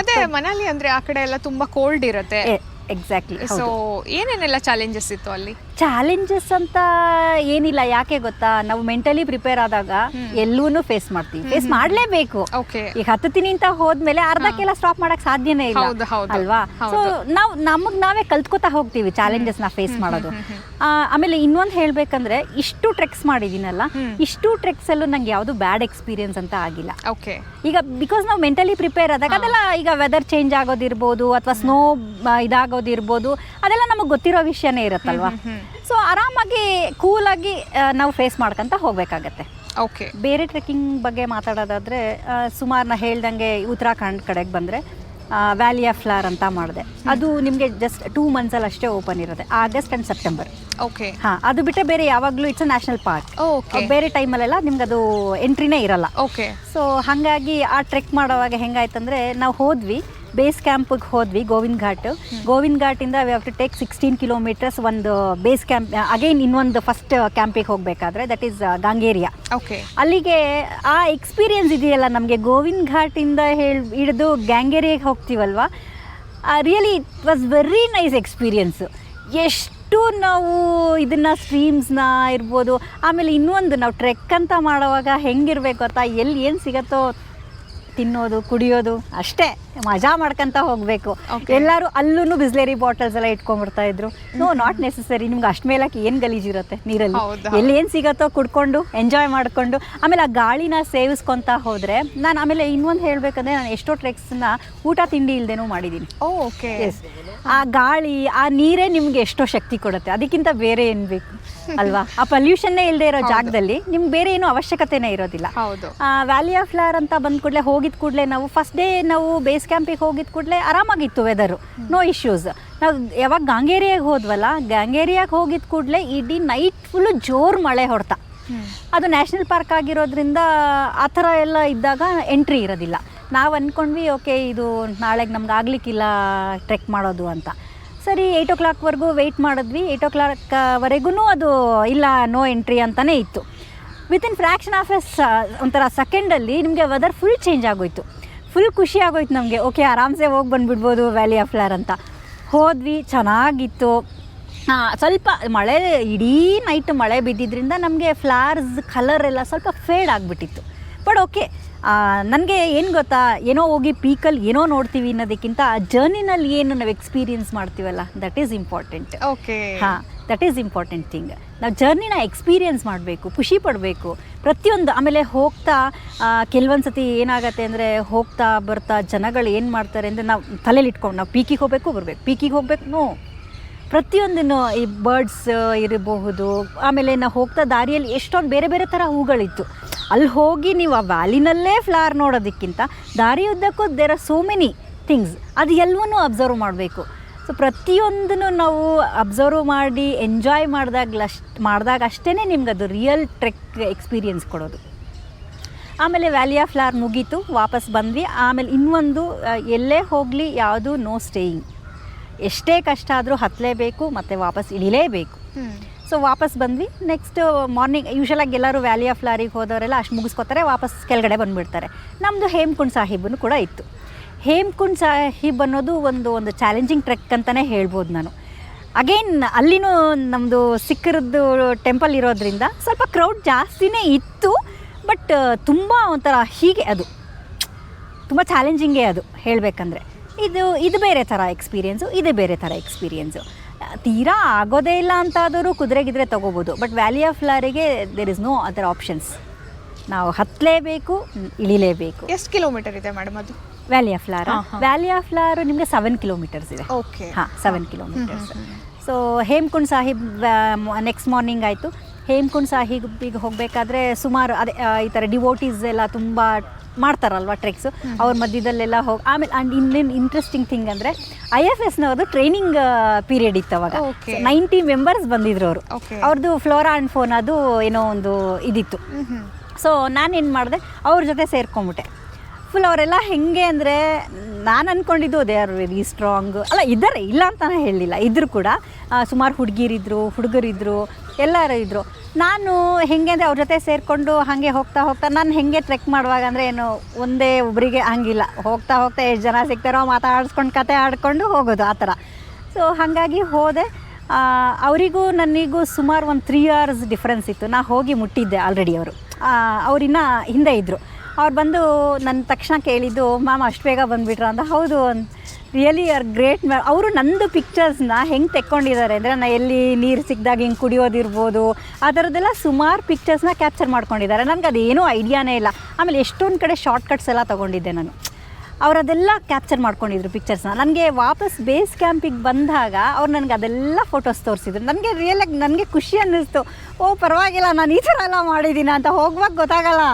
ಅದೇ ಮನಾಲಿ ಅಂದ್ರೆ ಆ ಕಡೆ ಎಲ್ಲ ತುಂಬಾ ಕೋಲ್ಡ್ ಇರುತ್ತೆ. ಎಕ್ಸಾಕ್ಟ್ಲಿ ಸೊ ಏನೇನೆಲ್ಲ ಚಾಲೆಂಜಸ್ ಇತ್ತು ಅಲ್ಲಿ? ಚಾಲೆಂಜಸ್ ಅಂತ ಏನಿಲ್ಲ ಯಾಕೆ ಗೊತ್ತಾ? ನಾವು ಮೆಂಟಲಿ ಪ್ರಿಪೇರ್ ಆದಾಗ ಎಲ್ಲವನ್ನೂ ಫೇಸ್ ಮಾಡ್ತೀವಿ. ಫೇಸ್ ಮಾಡಲೇಬೇಕು. ಈಗ ಹತ್ತತೀನಿ ಅಂತ ಹೋದ್ಮೇಲೆ ಅರ್ಧಕ್ಕೆಲ್ಲ ಸ್ಟಾಪ್ ಮಾಡಕ್ ಸಾಧ್ಯನೇ ಇಲ್ಲ. ಅಲ್ವಾ? ಸೊ ನಾವು ನಮಗ್ ನಾವೇ ಕಲ್ತ್ಕೋತಾ ಹೋಗ್ತೀವಿ ಚಾಲೆಂಜಸ್ನ ಫೇಸ್ ಮಾಡೋದು. ಆ, ಆಮೇಲೆ ಇನ್ನೊಂದು ಹೇಳ್ಬೇಕಂದ್ರೆ ಇಷ್ಟು ಟ್ರೆಕ್ಸ್ ಮಾಡಿದೀನಲ್ಲ ಇಷ್ಟು ಟ್ರೆಕ್ಸ್ ಅಲ್ಲೂ ನಂಗೆ ಯಾವುದು ಬ್ಯಾಡ್ ಎಕ್ಸ್ಪೀರಿಯನ್ಸ್ ಅಂತ ಆಗಿಲ್ಲ. ಓಕೆ ಈಗ ಬಿಕಾಸ್ ನಾವು ಮೆಂಟಲಿ ಪ್ರಿಪೇರ್ ಆದಾಗ ಅದೆಲ್ಲ ಈಗ ವೆದರ್ ಚೇಂಜ್ ಆಗೋದಿರ್ಬೋದು ಅಥವಾ ಸ್ನೋ ಇದಾಗೋದಿರ್ಬೋದು ಅದೆಲ್ಲ ನಮಗೆ ಗೊತ್ತಿರೋ ವಿಷಯನೇ ಇರುತ್ತಲ್ವಾ? ಸೊ ಆರಾಮಾಗಿ ಕೂಲಾಗಿ ನಾವು ಫೇಸ್ ಮಾಡ್ಕೊಂತ ಹೋಗಬೇಕಾಗತ್ತೆ. ಓಕೆ ಬೇರೆ ಟ್ರೆಕ್ಕಿಂಗ್ ಬಗ್ಗೆ ಮಾತಾಡೋದಾದರೆ ಸುಮಾರು ನಾ ಹೇಳ್ದಂಗೆ ಉತ್ತರಾಖಂಡ್ ಕಡೆಗೆ ಬಂದರೆ ವ್ಯಾಲಿ ಆಫ್ ಫ್ಲಾರ್ ಅಂತ ಮಾಡಿದೆ. ಅದು ನಿಮಗೆ ಜಸ್ಟ್ ಟೂ ಮಂತ್ಸಲ್ಲಿ ಅಷ್ಟೇ ಓಪನ್ ಇರುತ್ತೆ ಆಗಸ್ಟ್ ಆ್ಯಂಡ್ ಸೆಪ್ಟೆಂಬರ್ ಓಕೆ ಹಾಂ ಅದು ಬಿಟ್ಟರೆ ಬೇರೆ ಯಾವಾಗಲೂ it's a national park okay ಬೇರೆ ಟೈಮಲ್ಲೆಲ್ಲ ನಿಮ್ಗೆ ಅದು ಎಂಟ್ರಿನೇ ಇರಲ್ಲ. ಓಕೆ ಸೊ ಹಾಗಾಗಿ ಆ ಟ್ರೆಕ್ ಮಾಡೋವಾಗ ಹೆಂಗಾಯ್ತಂದ್ರೆ ನಾವು ಹೋದ್ವಿ. ಬೇಸ್ ಕ್ಯಾಂಪಿಗೆ ಹೋದ್ವಿ Govinda Ghat. Govind ಘಾಟಿಂದ we have to take sixteen kilometres ಒಂದು ಬೇಸ್ ಕ್ಯಾಂಪ್ ಅಗೈನ್ ಇನ್ನೊಂದು ಫಸ್ಟ್ ಕ್ಯಾಂಪಿಗೆ ಹೋಗಬೇಕಾದ್ರೆ ದಟ್ ಈಸ್ ಗಾಂಗೇರಿಯಾ ಓಕೆ ಅಲ್ಲಿಗೆ ಆ ಎಕ್ಸ್ಪೀರಿಯನ್ಸ್ ಇದೆಯಲ್ಲ ನಮಗೆ ಗೋವಿಂದ್ ಘಾಟಿಂದ ಹೇಳಿ ಹಿಡಿದು ಗ್ಯಾಂಗೇರಿಯಾಗೆ ಹೋಗ್ತೀವಲ್ವ? Really it was very nice experience ಎಷ್ಟು ನಾವು ಇದನ್ನು ಸ್ಟ್ರೀಮ್ಸ್ನ ಇರ್ಬೋದು ಆಮೇಲೆ ಇನ್ನೊಂದು ನಾವು ಟ್ರೆಕ್ ಅಂತ ಮಾಡುವಾಗ ಹೆಂಗಿರ್ಬೇಕು ಅಂತ ಎಲ್ಲಿ ಏನು ಸಿಗತ್ತೋ ತಿನ್ನೋದು ಕುಡಿಯೋದು ಅಷ್ಟೇ. ಮಜಾ ಮಾಡ್ಕೊಂತ ಹೋಗಬೇಕು. ಎಲ್ಲರೂ ಅಲ್ಲೂ ಬಿಸ್ಲೇರಿ ಬಾಟಲ್ಸ್ ಎಲ್ಲ ಇಟ್ಕೊಂಡ್ಬಿಡ್ತಾ ಇದ್ರು. ನೋ ನಾಟ್ ನೆಸೆಸರಿ ನಿಮ್ಗೆ ಅಷ್ಟು ಮೇಲಕ್ಕೆ ಏನು ಗಲೀಜಿರುತ್ತೆ ನೀರಲ್ಲಿ. ಎಲ್ಲಿ ಏನು ಸಿಗತ್ತೋ ಕುಡ್ಕೊಂಡು ಎಂಜಾಯ್ ಮಾಡಿಕೊಂಡು. ಆಮೇಲೆ ಆ ಗಾಳಿನ ಸೇವಿಸ್ಕೊತ ಹೋದರೆ ನಾನು ಆಮೇಲೆ ಇನ್ನೊಂದು ಹೇಳಬೇಕಂದ್ರೆ ನಾನು ಎಷ್ಟೋ ಟ್ರೆಕ್ಸ್ನ ಊಟ ತಿಂಡಿ ಇಲ್ದೇನೂ ಮಾಡಿದ್ದೀನಿ ಓಕೆ ಎಸ್ ಆ ಗಾಳಿ ಆ ನೀರೇ ನಿಮ್ಗೆ ಎಷ್ಟೋ ಶಕ್ತಿ ಕೊಡುತ್ತೆ. ಅದಕ್ಕಿಂತ ಬೇರೆ ಏನು ಬೇಕು? ಅಲ್ವಾ? ಆ ಪೊಲ್ಯೂಷನ್ನೇ ಇಲ್ಲದೆ ಇರೋ ಜಾಗದಲ್ಲಿ ನಿಮ್ಗೆ ಬೇರೆ ಏನೂ ಅವಶ್ಯಕತೆನೇ ಇರೋದಿಲ್ಲ. ಹೌದು. ವ್ಯಾಲಿ ಆಫ್ ಫ್ಲವರ್ ಅಂತ ಬಂದ ಕೂಡಲೇ ಹೋಗಿದ ಕೂಡಲೇ ನಾವು ಫಸ್ಟ್ ಡೇ ನಾವು ಬೇಸ್ ಕ್ಯಾಂಪಿಗೆ ಹೋಗಿದ ಕೂಡಲೇ ಆರಾಮಾಗಿತ್ತು ವೆದರು ನೋ ಇಶ್ಯೂಸ್ ನಾವು ಯಾವಾಗ ಗಾಂಗೇರಿಯಾಗೆ ಹೋದ್ವಲ್ಲ ಗಾಂಗೇರಿಯಾಗೆ ಹೋಗಿದ ಕೂಡಲೇ ಇಡೀ ನೈಟ್ ಫುಲ್ ಜೋರು ಮಳೆ ಹೊಡ್ತಾ. ಅದು ನ್ಯಾಷನಲ್ ಪಾರ್ಕ್ ಆಗಿರೋದ್ರಿಂದ ಆ ಥರ ಎಲ್ಲ ಇದ್ದಾಗ ಎಂಟ್ರಿ ಇರೋದಿಲ್ಲ. ನಾವು ಅಂದ್ಕೊಂಡ್ವಿ ಓಕೆ ಇದು ನಾಳೆಗೆ ನಮ್ಗೆ ಆಗ್ಲಿಕ್ಕಿಲ್ಲ ಟ್ರೆಕ್ ಮಾಡೋದು ಅಂತ. ಸರಿ ಏಯ್ಟ್ ಓ ಕ್ಲಾಕ್ವರೆಗೂ ವೆಯ್ಟ್ ಮಾಡಿದ್ವಿ. ಏಯ್ಟ್ ಓ ಕ್ಲಾಕ್ವರೆಗೂ ಅದು ಇಲ್ಲ ನೋ ಎಂಟ್ರಿ ಅಂತಲೇ ಇತ್ತು. ವಿತಿನ್ ಫ್ರ್ಯಾಕ್ಷನ್ ಆಫ್ ಎಸ್ ಒಂಥರ ಸೆಕೆಂಡಲ್ಲಿ ನಿಮಗೆ ವೆದರ್ ಫುಲ್ ಚೇಂಜ್ ಆಗೋಯ್ತು. ಫುಲ್ ಖುಷಿ ಆಗೋಯ್ತು ನಮಗೆ. ಓಕೆ ಆರಾಮ್ಸೆ ಹೋಗಿ ಬಂದುಬಿಡ್ಬೋದು ವ್ಯಾಲಿ ಆಫ್ ಫ್ಲರ್ ಅಂತ. ಹೋದ್ವಿ, ಚೆನ್ನಾಗಿತ್ತು. ಸ್ವಲ್ಪ ಮಳೆ, ಇಡೀ ನೈಟ್ ಮಳೆ ಬಿದ್ದಿದ್ದರಿಂದ ನಮಗೆ ಫ್ಲವರ್ಸ್ ಕಲರ್ ಎಲ್ಲ ಸ್ವಲ್ಪ ಫೇಡ್ ಆಗಿಬಿಟ್ಟಿತ್ತು. ಬಟ್ ಓಕೆ ನನಗೆ ಏನು ಗೊತ್ತಾ ಏನೋ ಹೋಗಿ ಪೀಕಲ್ಲಿ ಏನೋ ನೋಡ್ತೀವಿ ಅನ್ನೋದಕ್ಕಿಂತ ಆ ಜರ್ನಿನಲ್ಲಿ ಏನು ನಾವು ಎಕ್ಸ್ಪೀರಿಯನ್ಸ್ ಮಾಡ್ತೀವಲ್ಲ ದಟ್ ಈಸ್ ಇಂಪಾರ್ಟೆಂಟ್ ಓಕೆ ಹಾಂ ದಟ್ ಈಸ್ ಇಂಪಾರ್ಟೆಂಟ್ ಥಿಂಗ್ ನಾವು ಜರ್ನಿನ ಎಕ್ಸ್ಪೀರಿಯೆನ್ಸ್ ಮಾಡಬೇಕು ಖುಷಿ ಪಡಬೇಕು. ಪ್ರತಿಯೊಂದು ಆಮೇಲೆ ಹೋಗ್ತಾ ಕೆಲವೊಂದು ಸತಿ ಏನಾಗತ್ತೆ ಅಂದರೆ ಹೋಗ್ತಾ ಬರ್ತಾ ಜನಗಳು ಏನು ಮಾಡ್ತಾರೆ ಅಂದರೆ ನಾವು ತಲೆಯಲ್ಲಿ ಇಟ್ಕೊಂಡು ನಾವು ಪೀಕಿಗೆ ಹೋಗಬೇಕು ಬರಬೇಕು. ಪೀಕಿಗೆ ಹೋಗ್ಬೇಕು ನೋ ಪ್ರತಿಯೊಂದನ್ನು ಈ ಬರ್ಡ್ಸ್ ಇರಬಹುದು ಆಮೇಲೆ ನಾವು ಹೋಗ್ತಾ ದಾರಿಯಲ್ಲಿ ಎಷ್ಟೊಂದು ಬೇರೆ ಬೇರೆ ಥರ ಹೂಗಳಿತ್ತು. ಅಲ್ಲಿ ಹೋಗಿ ನೀವು ಆ ವ್ಯಾಲಿನಲ್ಲೇ ಫ್ಲವರ್ ನೋಡೋದಕ್ಕಿಂತ ದಾರಿಯುದ್ದಕ್ಕೂ there are so many things ಅದು ಎಲ್ಲವನ್ನೂ ಅಬ್ಸರ್ವ್ ಮಾಡಬೇಕು. ಸೊ ಪ್ರತಿಯೊಂದನ್ನು ನಾವು ಅಬ್ಸರ್ವ್ ಮಾಡಿ ಎಂಜಾಯ್ ಮಾಡಿದಾಗ ಅಷ್ಟು ಮಾಡಿದಾಗ ಅಷ್ಟೇ ನಿಮ್ಗೆ ಅದು ರಿಯಲ್ ಟ್ರೆಕ್ ಎಕ್ಸ್ಪೀರಿಯನ್ಸ್ ಕೊಡೋದು. ಆಮೇಲೆ ವ್ಯಾಲಿ ಆಫ್ ಫ್ಲವರ್ ಮುಗೀತು, ವಾಪಸ್ ಬಂದ್ವಿ. ಆಮೇಲೆ ಇನ್ನೊಂದು ಎಲ್ಲೇ ಹೋಗಲಿ ಯಾವುದು ನೋ ಸ್ಟೇಯಿಂಗ್ ಎಷ್ಟೇ ಕಷ್ಟ ಆದರೂ ಹತ್ತಲೇಬೇಕು ಮತ್ತು ವಾಪಸ್ ಇಳಿಲೇಬೇಕು. ಸೊ ವಾಪಸ್ ಬಂದ್ವಿ. ನೆಕ್ಸ್ಟ್ ಮಾರ್ನಿಂಗ್ ಯೂಶಲಾಗಿ ಎಲ್ಲರೂ ವ್ಯಾಲಿ ಆಫ್ ಫ್ಲಾರಿಗೆ ಹೋದವರೆಲ್ಲ ಅಷ್ಟು ಮುಗಿಸ್ಕೊತಾರೆ, ವಾಪಸ್ ಕೆಳಗಡೆ ಬಂದುಬಿಡ್ತಾರೆ. ನಮ್ಮದು ಹೇಮಕುಂಡ್ ಸಾಹಿಬನು ಕೂಡ ಇತ್ತು. ಹೇಮ್ಕುಂಡ್ ಸಾಹಿಬ್ ಅನ್ನೋದು ಒಂದು ಒಂದು ಚಾಲೆಂಜಿಂಗ್ ಟ್ರೆಕ್ ಅಂತಲೇ ಹೇಳ್ಬೋದು ನಾನು. ಅಗೇನ್ ಅಲ್ಲಿನೂ ನಮ್ಮದು ಸಿಕ್ಕರದ್ದು ಟೆಂಪಲ್ ಇರೋದ್ರಿಂದ ಸ್ವಲ್ಪ ಕ್ರೌಡ್ ಜಾಸ್ತಿನೇ ಇತ್ತು ಬಟ್ ತುಂಬ ಒಂಥರ ಹೀಗೆ ಅದು, ತುಂಬ ಚಾಲೆಂಜಿಂಗೇ ಅದು ಹೇಳಬೇಕಂದ್ರೆ. ಇದು ಇದು ಬೇರೆ ಥರ ಎಕ್ಸ್ಪೀರಿಯೆನ್ಸು ಇದು ಬೇರೆ ಥರ ಎಕ್ಸ್ಪೀರಿಯೆನ್ಸು ತೀರಾ ಆಗೋದೇ ಇಲ್ಲ ಅಂತಾದರೂ ಕುದುರೆಗಿದ್ರೆ ತೊಗೋಬೋದು. But valley of ಫ್ಲಾರಿಗೆ there is no other options ನಾವು ಹತ್ತಲೇಬೇಕು ಇಳಿಲೇಬೇಕು. ಎಷ್ಟು ಕಿಲೋಮೀಟರ್ ಇದೆ ಮೇಡಮ್ ಅದು? Valley of flower. Valley of flower ನಿಮಗೆ ಸೆವೆನ್ ಕಿಲೋಮೀಟರ್ಸ್ ಇದೆ. ಓಕೆ ಹಾಂ seven kilometres so Hemkund Sahib next morning ಆಯಿತು. ಹೇಮ್ಕುಂಡ್ ಸಾಹಿಬಿಗೆ ಹೋಗಬೇಕಾದ್ರೆ ಸುಮಾರು ಅದೇ ಈ ಥರ ಡಿವೋಟೀಸ್ ಎಲ್ಲ ತುಂಬ ಮಾಡ್ತಾರಲ್ವ ಟ್ರೆಕ್ಸು ಅವ್ರ ಮಧ್ಯದಲ್ಲೆಲ್ಲ ಹೋಗಿ ಆಮೇಲೆ ಆ್ಯಂಡ್ ಇನ್ನೇನು ಇಂಟ್ರೆಸ್ಟಿಂಗ್ ಥಿಂಗ್ ಅಂದರೆ ಐ ಎಫ್ ಎಸ್ನವ್ರದ್ದು ಟ್ರೈನಿಂಗ್ ಪೀರಿಯಡ್ ಇತ್ತು ಅವಾಗ. ನೈಂಟಿ ಮೆಂಬರ್ಸ್ ಬಂದಿದ್ರು ಅವರು. ಅವ್ರದ್ದು ಫ್ಲೋರಾ ಆ್ಯಂಡ್ ಫೋನ್ ಅದು ಏನೋ ಒಂದು ಇದಿತ್ತು. ಸೊ ನಾನೇನು ಮಾಡಿದೆ ಅವ್ರ ಜೊತೆ ಸೇರ್ಕೊಂಬಿಟ್ಟೆ. ಫುಲ್ ಅವರೆಲ್ಲ ಹೆಂಗೆ ಅಂದರೆ ನಾನು ಅಂದ್ಕೊಂಡಿದ್ದು ದೇ ಆರ್ ವೆರಿ ಸ್ಟ್ರಾಂಗ್ ಅಲ್ಲ ಇದ್ದಾರೆ ಇಲ್ಲ ಅಂತಾನೆ ಹೇಳಲಿಲ್ಲ. ಇದ್ದರು ಕೂಡ ಸುಮಾರು ಹುಡುಗಿರಿದ್ರು ಹುಡುಗರಿದ್ರು ಎಲ್ಲರೂ ಇದ್ದರು ನಾನು ಹೆಂಗೆ ಅಂದರೆ ಅವ್ರ ಜೊತೆ ಸೇರಿಕೊಂಡು ಹಾಗೆ ಹೋಗ್ತಾ ಹೋಗ್ತಾ ನಾನು ಹೆಂಗೆ ಟ್ರೆಕ್ ಮಾಡುವಾಗ ಅಂದರೆ ಏನು ಒಂದೇ ಒಬ್ಬರಿಗೆ ಹಂಗಿಲ್ಲ. ಹೋಗ್ತಾ ಹೋಗ್ತಾ ಎಷ್ಟು ಜನ ಸಿಗ್ತಾರೋ ಮಾತಾಡಿಸ್ಕೊಂಡು ಕತೆ ಆಡ್ಕೊಂಡು ಹೋಗೋದು ಆ ಥರ. ಸೊ ಹಾಗಾಗಿ ಹೋದೆ. ಅವರಿಗೂ ನನಗೂ ಸುಮಾರು ಒಂದು ತ್ರೀ ಅವರ್ಸ್ ಡಿಫ್ರೆನ್ಸ್ ಇತ್ತು. ನಾ ಹೋಗಿ ಮುಟ್ಟಿದ್ದೆ ಆಲ್ರೆಡಿ ಅವರು. ಅವರಿನ್ನ ಹಿಂದೆ ಇದ್ದರು ಅವ್ರು ಬಂದು ನನ್ನ ತಕ್ಷಣ ಕೇಳಿದ್ದು ಮ್ಯಾಮ್ ಅಷ್ಟು ಬೇಗ ಬಂದುಬಿಟ್ರ? ಅಂತ ಹೌದು, ಅಂತ. ರಿಯಲಿ ಆರ್ ಗ್ರೇಟ್ ಅವರು ನಂದು ಪಿಕ್ಚರ್ಸ್ನ ಹೆಂಗೆ ತೆಕ್ಕೊಂಡಿದ್ದಾರೆ ಅಂದರೆ ನಾ ಎಲ್ಲಿ ನೀರು ಸಿಕ್ಕಿದಾಗ ಹಿಂಗೆ ಕುಡಿಯೋದಿರ್ಬೋದು, ಆ ಥರದ್ದೆಲ್ಲ ಸುಮಾರು ಪಿಕ್ಚರ್ಸ್ನ ಕ್ಯಾಪ್ಚರ್ ಮಾಡ್ಕೊಂಡಿದ್ದಾರೆ. ನನಗೆ ಅದೇನೂ ಐಡಿಯಾನೇ ಇಲ್ಲ. ಆಮೇಲೆ ಎಷ್ಟೊಂದು ಕಡೆ ಶಾರ್ಟ್ಕಟ್ಸ್ ಎಲ್ಲ ತೊಗೊಂಡಿದ್ದೆ ನಾನು. ಅವರದೆಲ್ಲ ಕ್ಯಾಪ್ಚರ್ ಮಾಡ್ಕೊಂಡಿದ್ರು ಪಿಕ್ಚರ್ಸ್ನ ನನಗೆ ವಾಪಸ್ ಬೇಸ್ ಕ್ಯಾಂಪಿಗೆ ಬಂದಾಗ ಅವ್ರು ನನಗೆ ಅದೆಲ್ಲ ಫೋಟೋಸ್ ತೋರಿಸಿದ್ರು. ನನಗೆ ರಿಯಲಾಗಿ ನನಗೆ ಖುಷಿ ಅನ್ನಿಸ್ತು. ಓ, ಪರವಾಗಿಲ್ಲ, ನಾನು ಈ ಥರ ಎಲ್ಲ ಮಾಡಿದ್ದೀನಿ ಅಂತ ಹೋಗುವಾಗ ಗೊತ್ತಾಗಲ್ಲ.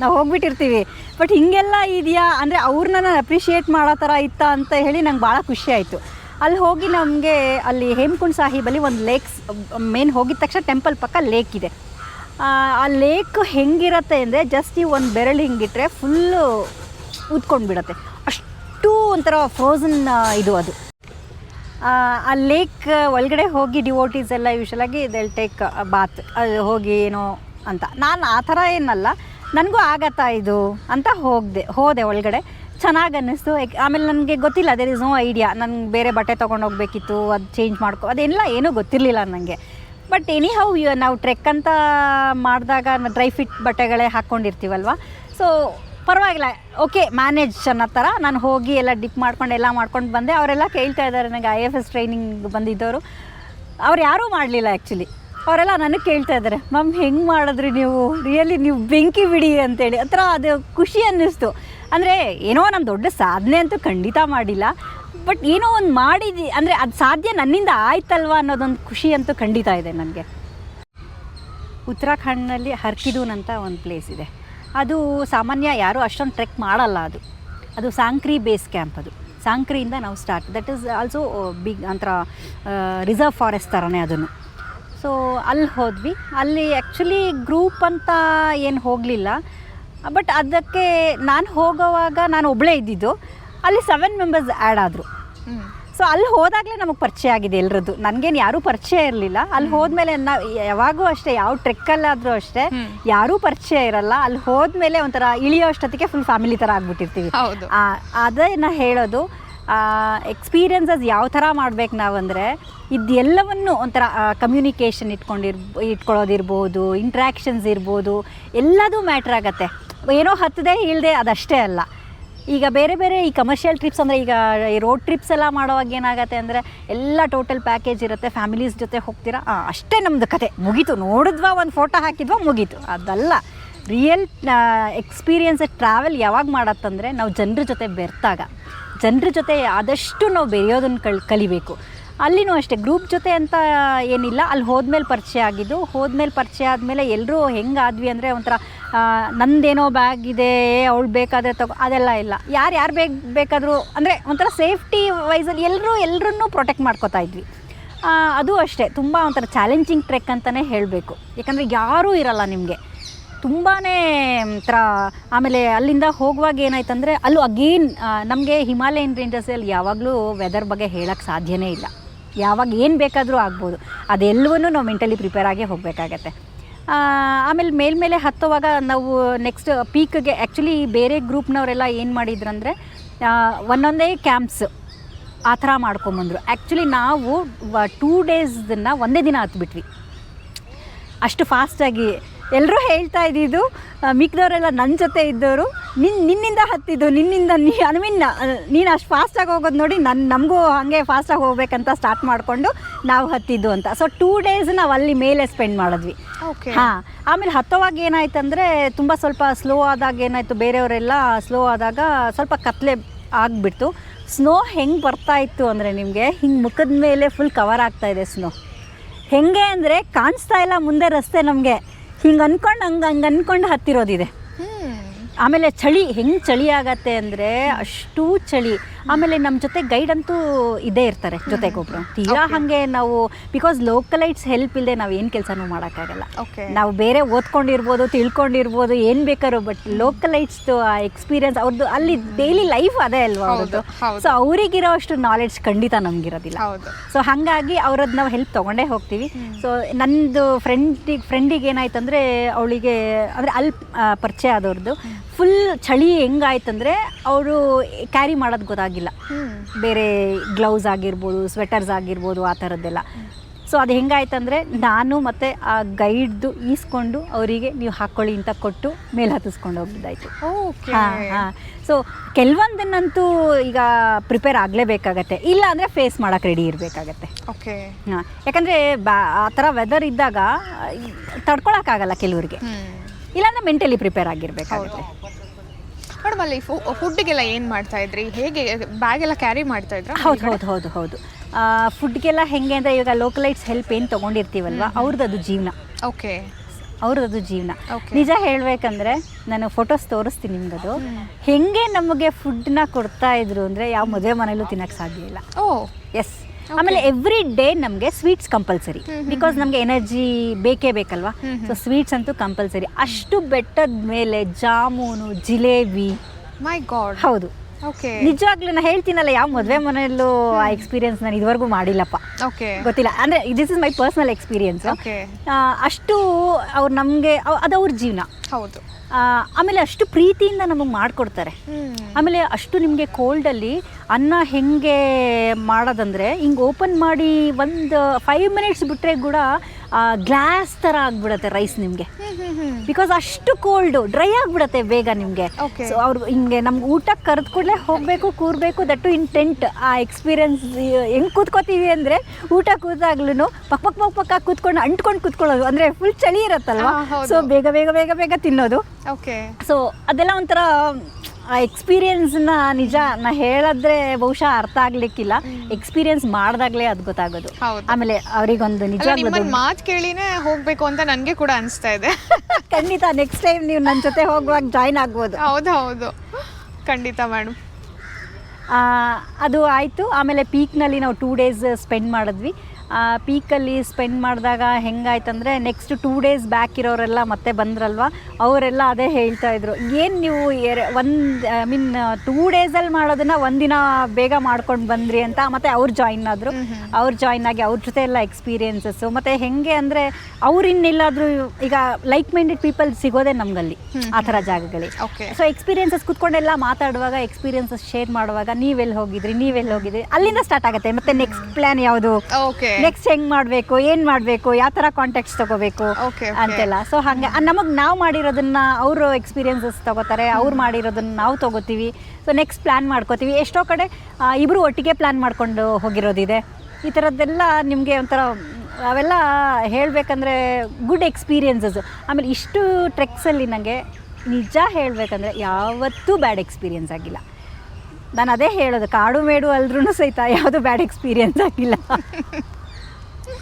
ನಾವು ಹೋಗ್ಬಿಟ್ಟಿರ್ತೀವಿ. ಬಟ್ ಹಿಂಗೆಲ್ಲ ಇದೆಯಾ? ಅಂದರೆ ಅವ್ರನ್ನ ನಾನು ಅಪ್ರಿಷಿಯೇಟ್ ಮಾಡೋ ಥರ ಇತ್ತ ಅಂತ ಹೇಳಿ ನಂಗೆ ಭಾಳ ಖುಷಿ ಆಯಿತು. ಅಲ್ಲಿ ಹೋಗಿ ನಮಗೆ ಅಲ್ಲಿ ಹೇಮಕುಂಡ್ ಸಾಹಿಬಲ್ಲಿ ಒಂದು ಲೇಕ್ಸ್ ಮೇನ್ ಹೋಗಿದ ತಕ್ಷಣ ಟೆಂಪಲ್ ಪಕ್ಕ ಲೇಕ್ ಇದೆ. ಆ, ಲೇಕ್ ಹೆಂಗಿರತ್ತೆ ಅಂದರೆ ಜಸ್ಟ್ ಈ ಒಂದು ಬೆರಳು ಹಿಂಗಿಟ್ರೆ ಫುಲ್ಲು ಉದ್ಕೊಂಡು ಬಿಡತ್ತೆ ಅಷ್ಟು ಒಂಥರ ಫ್ರೋಝನ್ ಇದು ಅದು. ಆ, ಆ ಲೇಕ್ ಒಳಗಡೆ ಹೋಗಿ ಡಿವೋಟೀಸ್ ಎಲ್ಲ ಯೂಶಲಾಗಿ ದೆಲ್ ಟೇಕ್ ಬಾತ್ ಅದು ಹೋಗಿ ಏನೋ ಅಂತ. ನಾನು ಆ ಥರ ಏನಲ್ಲ. ನನಗೂ ಆಗತ್ತಾ ಇದು ಅಂತ ಹೋಗಿದೆ, ಹೋದೆ ಒಳಗಡೆ. ಚೆನ್ನಾಗಿ ಅನ್ನಿಸ್ತು. ಆಮೇಲೆ ನನಗೆ ಗೊತ್ತಿಲ್ಲ ದೇರ್ ಇಸ್ ನೋ ಐಡಿಯಾ ನನಗೆ ಬೇರೆ ಬಟ್ಟೆ ತೊಗೊಂಡು ಹೋಗ್ಬೇಕಿತ್ತು, ಅದು ಚೇಂಜ್ ಮಾಡ್ಕೊ, ಅದೆಲ್ಲ ಏನೂ ಗೊತ್ತಿರಲಿಲ್ಲ ನನಗೆ ಬಟ್ ಎನಿ ಹೌ ನಾವು ಟ್ರೆಕ್ ಅಂತ ಮಾಡಿದಾಗ ಡ್ರೈ ಫಿಟ್ ಬಟ್ಟೆಗಳೇ ಹಾಕ್ಕೊಂಡಿರ್ತೀವಲ್ವ ಸೊ ಪರವಾಗಿಲ್ಲ. ಓಕೆ ಮ್ಯಾನೇಜ್ ಅನ್ನೋ ಥರ ನಾನು ಹೋಗಿ ಎಲ್ಲ ಡಿಪ್ ಮಾಡ್ಕೊಂಡು ಎಲ್ಲ ಮಾಡ್ಕೊಂಡು ಬಂದೆ. ಅವರೆಲ್ಲ ಕೇಳ್ತಾ ಇದ್ದಾರೆ ನನಗೆ ಐ ಎಫ್ ಎಸ್ ಟ್ರೈನಿಂಗ್ ಬಂದಿದ್ದವರು. ಅವ್ರು ಯಾರೂ ಮಾಡಲಿಲ್ಲ ಆ್ಯಕ್ಚುಲಿ ಅವರೆಲ್ಲ ನನಗೆ ಕೇಳ್ತಾ ಇದ್ದಾರೆ, ಮ್ಯಾಮ್, ಹೆಂಗೆ ಮಾಡಿದ್ರಿ ನೀವು? ರಿಯಲಿ ನೀವು ಬೆಂಕಿ ಬಿಡಿ ಅಂತೇಳಿ. ಆ ಥರ ಅದು ಖುಷಿ ಅನ್ನಿಸ್ತು. ಅಂದರೆ ಏನೋ ನಮ್ಮ ದೊಡ್ಡ ಸಾಧನೆ ಅಂತೂ ಖಂಡಿತ ಮಾಡಿಲ್ಲ. ಬಟ್ ಏನೋ ಒಂದು ಮಾಡಿದಿ ಅಂದರೆ ಅದು ಸಾಧ್ಯ ನನ್ನಿಂದ ಆಯ್ತಲ್ವಾ ಅನ್ನೋದೊಂದು ಖುಷಿ ಅಂತೂ ಖಂಡಿತ ಇದೆ ನನಗೆ. ಉತ್ತರಾಖಂಡ್ನಲ್ಲಿ ಹರ್ಕಿದೂನ್ ಅಂತ ಒಂದು ಪ್ಲೇಸ್ ಇದೆ. ಅದು ಸಾಮಾನ್ಯ ಯಾರೂ ಅಷ್ಟೊಂದು ಟ್ರೆಕ್ ಮಾಡಲ್ಲ ಅದು. ಅದು ಸಾಂಕ್ರಿ ಬೇಸ್ ಕ್ಯಾಂಪ್ ಅದು. ಸಾಂಕ್ರಿಯಿಂದ ನಾವು start that is also big ಅಂತರ ರಿಸರ್ವ್ ಫಾರೆಸ್ಟ್ ಥರನೇ ಅದನ್ನು. ಸೊ ಅಲ್ಲಿ ಹೋದ್ವಿ. ಅಲ್ಲಿ ಆ್ಯಕ್ಚುಲಿ ಗ್ರೂಪ್ ಅಂತ ಏನು ಹೋಗಲಿಲ್ಲ. ಬಟ್ ಅದಕ್ಕೆ ನಾನು ಹೋಗೋವಾಗ ನಾನು ಒಬ್ಬಳೇ ಇದ್ದಿದ್ದು. ಅಲ್ಲಿ ಸೆವೆನ್ ಮೆಂಬರ್ಸ್ ಆ್ಯಡ್ ಆದರು. ಸೊ ಅಲ್ಲಿ ಹೋದಾಗಲೇ ನಮಗೆ ಪರಿಚಯ ಆಗಿದೆ ಎಲ್ಲರದ್ದು ನನಗೇನು ಯಾರೂ ಪರಿಚಯ ಇರಲಿಲ್ಲ. ಅಲ್ಲಿ ಹೋದ್ಮೇಲೆ ನಾವು ಯಾವಾಗೂ ಅಷ್ಟೇ ಯಾವ ಟ್ರೆಕ್ಕಲ್ಲಾದರೂ ಅಷ್ಟೇ. ಯಾರೂ ಪರಿಚಯ ಇರಲ್ಲ. ಅಲ್ಲಿ ಹೋದ್ಮೇಲೆ ಒಂಥರ ಇಳಿಯೋ ಅಷ್ಟೊತ್ತಿಗೆ ಫುಲ್ ಫ್ಯಾಮಿಲಿ ಥರ ಆಗ್ಬಿಟ್ಟಿರ್ತೀವಿ. ಅದೇ ನಾ ಹೇಳೋದು. ಎಕ್ಸ್ಪೀರಿಯನ್ಸಸ್ ಯಾವ ಥರ ಮಾಡ್ಬೇಕು ನಾವಂದರೆ ಇದೆಲ್ಲವನ್ನು ಒಂಥರ ಕಮ್ಯುನಿಕೇಷನ್ ಇಟ್ಕೊಂಡಿರ್, ಇಟ್ಕೊಳ್ಳೋದಿರ್ಬೋದು ಇಂಟ್ರ್ಯಾಕ್ಷನ್ಸ್ ಇರ್ಬೋದು, ಎಲ್ಲದೂ ಮ್ಯಾಟ್ರ್ ಆಗುತ್ತೆ. ಏನೋ ಹತ್ತದೆ ಇಲ್ಲದೆ ಅದಷ್ಟೇ ಅಲ್ಲ. ಈಗ ಬೇರೆ ಬೇರೆ ಈ ಕಮರ್ಷಿಯಲ್ ಟ್ರಿಪ್ಸ್ ಅಂದರೆ ಈಗ ಈ ರೋಡ್ ಟ್ರಿಪ್ಸ್ ಎಲ್ಲ ಮಾಡೋವಾಗ ಏನಾಗುತ್ತೆ ಅಂದರೆ ಎಲ್ಲ ಟೋಟಲ್ ಪ್ಯಾಕೇಜ್ ಇರುತ್ತೆ ಫ್ಯಾಮಿಲೀಸ್ ಜೊತೆ ಹೋಗ್ತೀರಾ? ಅಷ್ಟೇ ನಮ್ಮದು ಕತೆ. ಮುಗೀತು. ನೋಡಿದ್ವಾ ಒಂದು ಫೋಟೋ ಹಾಕಿದ್ವಾ ಮುಗೀತು. ಅದಲ್ಲ. ರಿಯಲ್ ಎಕ್ಸ್ಪೀರಿಯನ್ಸ್ ಟ್ರಾವೆಲ್ ಯಾವಾಗ ಮಾಡತ್ತಂದರೆ ನಾವು ಜನರ ಜೊತೆ ಬೆರ್ತಾಗ. ಜನರ ಜೊತೆ ಆದಷ್ಟು ನಾವು ಬೆರೆಯೋದನ್ನು ಕಲ್ ಕಲಿಬೇಕು. ಅಲ್ಲಿನೂ ಅಷ್ಟೇ, ಗ್ರೂಪ್ ಜೊತೆ ಅಂತ ಏನಿಲ್ಲ, ಅಲ್ಲಿ ಹೋದ್ಮೇಲೆ ಪರಿಚಯ ಆಗಿದ್ದು, ಹೋದ್ಮೇಲೆ ಪರಿಚಯ ಆದಮೇಲೆ ಎಲ್ಲರೂ ಹೆಂಗಾದ್ವಿ ಅಂದರೆ ಒಂಥರ ನಂದೇನೋ ಬ್ಯಾಗ್ ಇದೆ ಅವಳು ಬೇಕಾದರೆ ತಗೋ, ಅದೆಲ್ಲ ಇಲ್ಲ. ಯಾರು ಯಾರು ಬೇಕು, ಬೇಕಾದರೂ ಅಂದರೆ ಒಂಥರ ಸೇಫ್ಟಿ ವೈಸಲ್ಲಿ ಎಲ್ಲರೂ ಎಲ್ಲರನ್ನೂ ಪ್ರೊಟೆಕ್ಟ್ ಮಾಡ್ಕೋತಾ ಇದ್ವಿ. ಅದು ಅಷ್ಟೇ, ತುಂಬ ಒಂಥರ ಚಾಲೆಂಜಿಂಗ್ ಟ್ರೆಕ್ ಅಂತಲೇ ಹೇಳಬೇಕು. ಯಾಕಂದರೆ ಯಾರೂ ಇರಲ್ಲ ನಿಮಗೆ. ತುಂಬಾ ಒಂಥರ ಆಮೇಲೆ ಅಲ್ಲಿಂದ ಹೋಗುವಾಗ ಏನಾಯ್ತಂದರೆ ಅಲ್ಲೂ ಅಗೇನ್ ನಮಗೆ ಹಿಮಾಲಯನ್ ರೇಂಜಸಲ್ಲಿ ಯಾವಾಗಲೂ ವೆದರ್ ಬಗ್ಗೆ ಹೇಳೋಕ್ಕೆ ಸಾಧ್ಯನೇ ಇಲ್ಲ. ಯಾವಾಗ ಏನು ಬೇಕಾದರೂ ಆಗ್ಬೋದು. ಅದೆಲ್ಲವನ್ನೂ ನಾವು ಮೆಂಟಲಿ ಪ್ರಿಪೇರ್ ಆಗಿ ಹೋಗಬೇಕಾಗತ್ತೆ. ಆಮೇಲೆ ಮೇಲ್ಮೇಲೆ ಹತ್ತುವಾಗ ನಾವು ನೆಕ್ಸ್ಟ್ ಪೀಕ್ಗೆ ಆ್ಯಕ್ಚುಲಿ ಬೇರೆ ಗ್ರೂಪ್ನವರೆಲ್ಲ ಏನು ಮಾಡಿದ್ರಂದರೆ ಅಂದರೆ ಒಂದೊಂದೇ ಕ್ಯಾಂಪ್ಸ್ ಆ ಥರ ಮಾಡ್ಕೊಂಬಂದರು ಆ್ಯಕ್ಚುಲಿ ನಾವು ಟೂ ಡೇಸ್ದನ್ನು ಒಂದೇ ದಿನ ಹತ್ಬಿಟ್ವಿ. ಅಷ್ಟು ಫಾಸ್ಟಾಗಿ ಎಲ್ಲರೂ ಹೇಳ್ತಾ ಇದ್ದಿದ್ದು ಮಿಕ್ಕದವರೆಲ್ಲ ನನ್ನ ಜೊತೆ ಇದ್ದವರು ನಿನ್ ನಿನ್ನಿಂದ ಹತ್ತಿದ್ದು ನಿನ್ನಿಂದ ನೀ ಐ ಮೀನ್ ನೀನು ಅಷ್ಟು ಫಾಸ್ಟಾಗಿ ಹೋಗೋದು ನೋಡಿ ನನ್ನ ನಮಗೂ ಹಾಗೆ ಫಾಸ್ಟಾಗಿ ಹೋಗ್ಬೇಕಂತ ಸ್ಟಾರ್ಟ್ ಮಾಡಿಕೊಂಡು ನಾವು ಹತ್ತಿದ್ದು ಅಂತ. ಸೊ ಟೂ ಡೇಸ್ ನಾವು ಅಲ್ಲಿ ಮೇಲೆ ಸ್ಪೆಂಡ್ ಮಾಡಿದ್ವಿ. ಓಕೆ ಹಾಂ ಆಮೇಲೆ ಹತ್ತೋವಾಗ ಏನಾಯ್ತಂದರೆ ತುಂಬ ಸ್ವಲ್ಪ ಸ್ಲೋ ಆದಾಗ ಏನಾಯಿತು ಬೇರೆಯವರೆಲ್ಲ ಸ್ಲೋ ಆದಾಗ ಸ್ವಲ್ಪ ಕತ್ಲೆ ಆಗಿಬಿಡ್ತು. ಸ್ನೋ ಹೆಂಗೆ ಬರ್ತಾ ಇತ್ತು ಅಂದರೆ ನಿಮಗೆ ಹಿಂಗೆ ಮುಖದ ಮೇಲೆ ಫುಲ್ ಕವರ್ ಆಗ್ತಾ ಇದೆ ಸ್ನೋ ಹೆಂಗೆ ಅಂದರೆ ಕಾಣಿಸ್ತಾ ಇಲ್ಲ ಮುಂದೆ ರಸ್ತೆ ನಮಗೆ. ಹಿಂಗೆ ಅನ್ಕೊಂಡು ಹಂಗೆ ಹಂಗೆ ಅನ್ಕೊಂಡು ಹತ್ತಿರೋದಿದೆ. ಆಮೇಲೆ ಚಳಿ ಹೆಂಗೆ ಚಳಿ ಆಗತ್ತೆ ಅಂದರೆ ಅಷ್ಟು ಚಳಿ. ಆಮೇಲೆ ನಮ್ಮ ಜೊತೆ ಗೈಡ್ ಅಂತೂ ಇದೇ ಇರ್ತಾರೆ ಜೊತೆಗೊಬ್ರು. ತೀರಾ ಹಾಗೆ ನಾವು ಬಿಕಾಸ್ ಲೋಕಲೈಟ್ಸ್ ಹೆಲ್ಪ್ ಇಲ್ಲದೆ ನಾವು ಏನು ಕೆಲಸನೂ ಮಾಡೋಕ್ಕಾಗಲ್ಲ. ಓಕೆ ನಾವು ಬೇರೆ ಓದ್ಕೊಂಡಿರ್ಬೋದು ತಿಳ್ಕೊಂಡಿರ್ಬೋದು ಏನು ಬೇಕಾರು ಬಟ್ ಲೋಕಲೈಟ್ಸ್ದು ಆ ಎಕ್ಸ್ಪೀರಿಯನ್ಸ್ ಅವ್ರದ್ದು ಅಲ್ಲಿ ಡೈಲಿ ಲೈಫ್ ಅದೇ ಅಲ್ವಾ ಅವ್ರದ್ದು. ಸೊ ಅವರಿಗಿರೋ ಅಷ್ಟು ನಾಲೆಡ್ಜ್ ಖಂಡಿತ ನಮಗಿರೋದಿಲ್ಲ. ಸೊ ಹಾಗಾಗಿ ಅವ್ರದ್ದು ನಾವು ಹೆಲ್ಪ್ ತೊಗೊಂಡೇ ಹೋಗ್ತೀವಿ. ಸೊ ನಂದು ಫ್ರೆಂಡಿಗೆ ಫ್ರೆಂಡಿಗೆ ಏನಾಯ್ತು ಅಂದರೆ ಅವಳಿಗೆ ಅಂದರೆ ಅಲ್ಪ ಪರಿಚಯ ಆದವ್ರದ್ದು ಫುಲ್ ಚಳಿ ಹೆಂಗಾಯ್ತಂದರೆ ಅವರು ಕ್ಯಾರಿ ಮಾಡೋದು ಗೊತ್ತಾಗಿಲ್ಲ. ಬೇರೆ ಗ್ಲೌಸ್ ಆಗಿರ್ಬೋದು ಸ್ವೆಟರ್ಸ್ ಆಗಿರ್ಬೋದು ಆ ಥರದ್ದೆಲ್ಲ ಸೊ ಅದು ಹೆಂಗಾಯ್ತಂದರೆ ನಾನು ಮತ್ತೆ ಆ ಗೈಡ್ದು ಈಸ್ಕೊಂಡು ಅವರಿಗೆ ನೀವು ಹಾಕ್ಕೊಳ್ಳಿ ಅಂತ ಕೊಟ್ಟು ಮೇಲೆ ಹತ್ತಿಸ್ಕೊಂಡು ಹೋಗಿದ್ದಾಯ್ತು ಓಕೆ ಹಾಂ ಹಾಂ. ಸೊ ಕೆಲವೊಂದನ್ನಂತೂ ಈಗ ಪ್ರಿಪೇರ್ ಆಗಲೇಬೇಕಾಗತ್ತೆ. ಇಲ್ಲ ಅಂದರೆ ಫೇಸ್ ಮಾಡೋಕೆ ರೆಡಿ ಇರಬೇಕಾಗತ್ತೆ. ಓಕೆ ಹಾಂ. ಯಾಕಂದರೆ ಬಾ ಆ ಥರ ವೆದರ್ ಇದ್ದಾಗ ತಡ್ಕೊಳಕ್ಕಾಗಲ್ಲ ಕೆಲವ್ರಿಗೆ. ಇಲ್ಲಾಂದರೆ ಮೆಂಟಲಿ ಪ್ರಿಪೇರ್ ಆಗಿರಬೇಕಾಗುತ್ತೆ. ಮೇಡಮ್ ಅಲ್ಲಿ ಫುಡ್ಗೆಲ್ಲ ಏನು ಮಾಡ್ತಾ ಇದ್ರಿ? ಹೇಗೆ ಬ್ಯಾಗ್ ಎಲ್ಲ ಕ್ಯಾರಿ ಮಾಡ್ತಾ ಇದ್ರ? ಹೌದು ಹೌದು ಹೌದು ಹೌದು. ಫುಡ್ಗೆಲ್ಲ ಹೆಂಗೆ ಅಂದರೆ ಇವಾಗ ಲೋಕಲೈಟ್ಸ್ ಹೆಲ್ಪ್ ಏನು ತೊಗೊಂಡಿರ್ತೀವಲ್ವ? ಅವ್ರದ್ದು ಅದು ಜೀವನ. ಓಕೆ. ಅವ್ರದ್ದು ಜೀವನ. ನಿಜ ಹೇಳಬೇಕಂದ್ರೆ ನಾನು ಫೋಟೋಸ್ ತೋರಿಸ್ತೀನಿ ನಿಮ್ಗದು. ಹೆಂಗೆ ನಮಗೆ ಫುಡ್ನ ಕೊಡ್ತಾ ಇದ್ರು ಅಂದರೆ ಯಾವ ಮದುವೆ ಮನೇಲೂ ತಿನ್ನಕ್ಕೆ ಸಾಧ್ಯ ಇಲ್ಲ. ಓ. ಎಸ್ ಆಮೇಲೆ ಎವ್ರಿ ಡೇ ನಮಗೆ ಸ್ವೀಟ್ಸ್ ಕಂಪಲ್ಸರಿ ಬಿಕಾಸ್ ನಮಗೆ ಎನರ್ಜಿ ಬೇಕೇ ಬೇಕಲ್ವಾ? ಸೊ ಸ್ವೀಟ್ಸ್ ಅಂತೂ ಕಂಪಲ್ಸರಿ ಅಷ್ಟು ಬೆಟ್ಟದ ಮೇಲೆ ಜಾಮೂನು ಜಿಲೇಬಿ. ಮೈ ಗಾಡ್ ಹೌದು. ನಿಜವಾಗ್ಲೂ ನಾನು ಹೇಳ್ತೀನಲ್ಲ ಯಾವ ಮದುವೆ ಮನೆಯಲ್ಲೂ ಆ ಎಕ್ಸ್ಪೀರಿಯನ್ಸ್ ನಾನು ಇದುವರೆಗೂ ಮಾಡಿಲ್ಲಪ್ಪ. ಗೊತ್ತಿಲ್ಲ. ಅಂದ್ರೆ this is my personal experience ಅಷ್ಟು ಅವ್ರು ನಮಗೆ ಅದು ಅವ್ರ ಜೀವನ. ಹೌದು. ಆಮೇಲೆ ಅಷ್ಟು ಪ್ರೀತಿಯಿಂದ ನಮಗೆ ಮಾಡಿಕೊಡ್ತಾರೆ. ಆಮೇಲೆ ಅಷ್ಟು ನಿಮಗೆ ಕೋಲ್ಡಲ್ಲಿ ಅನ್ನ ಹೆಂಗೆ ಮಾಡೋದಂದರೆ ಹಿಂಗೆ ಓಪನ್ ಮಾಡಿ ಒಂದು ಫೈವ್ ಮಿನಿಟ್ಸ್ ಬಿಟ್ಟರೆ ಕೂಡ ಗ್ಲಾಸ್ ಥರ ಆಗ್ಬಿಡತ್ತೆ ರೈಸ್ ನಿಮಗೆ. ಬಿಕಾಸ್ ಅಷ್ಟು ಕೋಲ್ಡು ಡ್ರೈ ಆಗಿಬಿಡುತ್ತೆ ಬೇಗ ನಿಮಗೆ. ಸೊ ಅವ್ರು ಹಿಂಗೆ ನಮ್ಗೆ ಊಟಕ್ಕೆ ಕರೆದು ಕೂಡಲೇ ಹೋಗಬೇಕು ಕೂರಬೇಕು ದಟ್ಟು ಇನ್ ಟೆಂಟ್ ಆ ಎಕ್ಸ್ಪೀರಿಯನ್ಸ್ ಹೆಂಗೆ ಕೂತ್ಕೋತೀವಿ ಅಂದರೆ ಊಟ ಕೂತಾಗ್ಲೂ ಪಕ್ಕ ಪಕ್ಕ ಪಕ್ಕ ಪಕ್ಕ ಕೂತ್ಕೊಂಡು ಅಂಟ್ಕೊಂಡು ಕೂತ್ಕೊಳ್ಳೋದು. ಅಂದರೆ ಫುಲ್ ಚಳಿ ಇರುತ್ತಲ್ವ. ಸೊ ಬೇಗ ಬೇಗ ಬೇಗ ಬೇಗ ತಿನ್ನೋದು. ಓಕೆ ಸೊ ಅದೆಲ್ಲ ಒಂಥರ ಆ ಎಕ್ಸ್ಪೀರಿಯನ್ಸ್ನ ನಿಜ ನಾ ಹೇಳಿದ್ರೆ ಬಹುಶಃ ಅರ್ಥ ಆಗ್ಲಿಕ್ಕಿಲ್ಲ. ಎಕ್ಸ್ಪೀರಿಯನ್ಸ್ ಮಾಡಿದಾಗಲೇ ಅದು ಗೊತ್ತಾಗೋದು. ಹೌದು. ಆಮೇಲೆ ಅವರಿಗೊಂದು ನಿಜ ನಿಮ್ಮನ್ನ ಮಾತು ಕೇಳಿನೇ ಹೋಗ್ಬೇಕು ಅಂತ ನನ್ಗೆ ಕೂಡ ಅನಿಸ್ತಾ ಇದೆ. <laughs> ಖಂಡಿತ ನೆಕ್ಸ್ಟ್ ಟೈಮ್ ನೀವು ನನ್ನ ಜೊತೆ ಹೋಗುವಾಗ ಜಾಯ್ನ್ ಆಗ್ಬೋದು. ಹೌದು ಹೌದು. ಖಂಡಿತ ಮೇಡಮ್ ಆ, ಅದು ಆಯಿತು. ಆಮೇಲೆ ಪೀಕ್ನಲ್ಲಿ ನಾವು ಟೂ ಡೇಸ್ ಸ್ಪೆಂಡ್ ಮಾಡಿದ್ವಿ. ಪೀಕಲ್ಲಿ ಸ್ಪೆಂಡ್ ಮಾಡಿದಾಗ ಹೆಂಗಾಯ್ತಂದರೆ ನೆಕ್ಸ್ಟ್ ಟೂ ಡೇಸ್ ಬ್ಯಾಕ್ ಇರೋರೆಲ್ಲ ಮತ್ತೆ ಬಂದ್ರಲ್ವ? ಅವರೆಲ್ಲ ಅದೇ ಹೇಳ್ತಾ ಇದ್ರು. ಏನು ನೀವು ಎರ ಒಂದು ಐ ಮೀನ್ ಟೂ ಡೇಸಲ್ಲಿ ಮಾಡೋದನ್ನ ಒಂದಿನ ಬೇಗ ಮಾಡ್ಕೊಂಡು ಬಂದ್ರಿ ಅಂತ ಮತ್ತೆ ಅವ್ರು ಜಾಯಿನ್ ಆದರು. ಅವ್ರು ಜಾಯಿನ್ ಆಗಿ ಅವ್ರ ಜೊತೆ ಎಲ್ಲ ಎಕ್ಸ್ಪೀರಿಯೆನ್ಸಸ್ಸು ಮತ್ತು ಹೆಂಗೆ ಅಂದರೆ ಅವ್ರು ಇನ್ನೆಲ್ಲಾದರೂ ಈಗ ಲೈಕ್ ಮೈಂಡೆಡ್ ಪೀಪಲ್ ಸಿಗೋದೇ ನಮಗಲ್ಲಿ ಆ ಥರ ಜಾಗಗಳಿಗೆ ಓಕೆ ಸೊ ಎಕ್ಸ್ಪೀರಿಯೆನ್ಸಸ್ ಕುತ್ಕೊಂಡೆಲ್ಲ ಮಾತಾಡುವಾಗ ಎಕ್ಸ್ಪೀರಿಯೆನ್ಸಸ್ ಶೇರ್ ಮಾಡುವಾಗ ನೀವೆಲ್ಲಿ ಹೋಗಿದ್ರಿ ನೀವೆಲ್ಲಿ ಹೋಗಿದ್ರಿ ಅಲ್ಲಿಂದ ಸ್ಟಾರ್ಟ್ ಆಗುತ್ತೆ. ಮತ್ತೆ ನೆಕ್ಸ್ಟ್ ಪ್ಲ್ಯಾನ್ ಯಾವುದು? ಓಕೆ ನೆಕ್ಸ್ಟ್ ಹೆಂಗ್ ಮಾಡಬೇಕು ಏನು ಮಾಡಬೇಕು ಯಾವ ತರ ಕಾಂಟ್ಯಾಕ್ಟ್ಸ್ ತಗೋಬೇಕು. ಅಂತೆಲ್ಲ. ಸೊ ಹಾಗೆ ನಮಗೆ ನಾವು ಮಾಡಿರೋದನ್ನ ಅವರು ಎಕ್ಸ್ಪೀರಿಯನ್ಸಸ್ ತಗೋತಾರೆ ಅವ್ರು ಮಾಡಿರೋದನ್ನ ನಾವು ತಗೋತೀವಿ. ಸೊ ನೆಕ್ಸ್ಟ್ ಪ್ಲಾನ್ ಮಾಡ್ಕೋತೀವಿ. ಎಷ್ಟೋ ಕಡೆ ಇಬ್ರು ಒಟ್ಟಿಗೆ ಪ್ಲಾನ್ ಮಾಡ್ಕೊಂಡು ಹೋಗಿರೋದಿದೆ. ಈ ಥರದ್ದೆಲ್ಲ ನಿಮಗೆ ಒಂಥರ ಅವೆಲ್ಲ ಹೇಳಬೇಕಂದ್ರೆ ಗುಡ್ ಎಕ್ಸ್ಪೀರಿಯನ್ಸಸ್ ಆಮೇಲೆ ಇಷ್ಟು ಟ್ರೆಕ್ಸಲ್ಲಿ ನನಗೆ ನಿಜ ಹೇಳಬೇಕಂದ್ರೆ ಯಾವತ್ತೂ ಬ್ಯಾಡ್ ಎಕ್ಸ್ಪೀರಿಯನ್ಸ್ ಆಗಿಲ್ಲ. ನಾನು ಅದೇ ಹೇಳೋದು ಕಾಡು ಮೇಡು ಅಲ್ದ್ರೂ ಸಹಿತ ಯಾವುದು ಬ್ಯಾಡ್ ಎಕ್ಸ್ಪೀರಿಯನ್ಸ್ ಆಗಿಲ್ಲ. <laughs>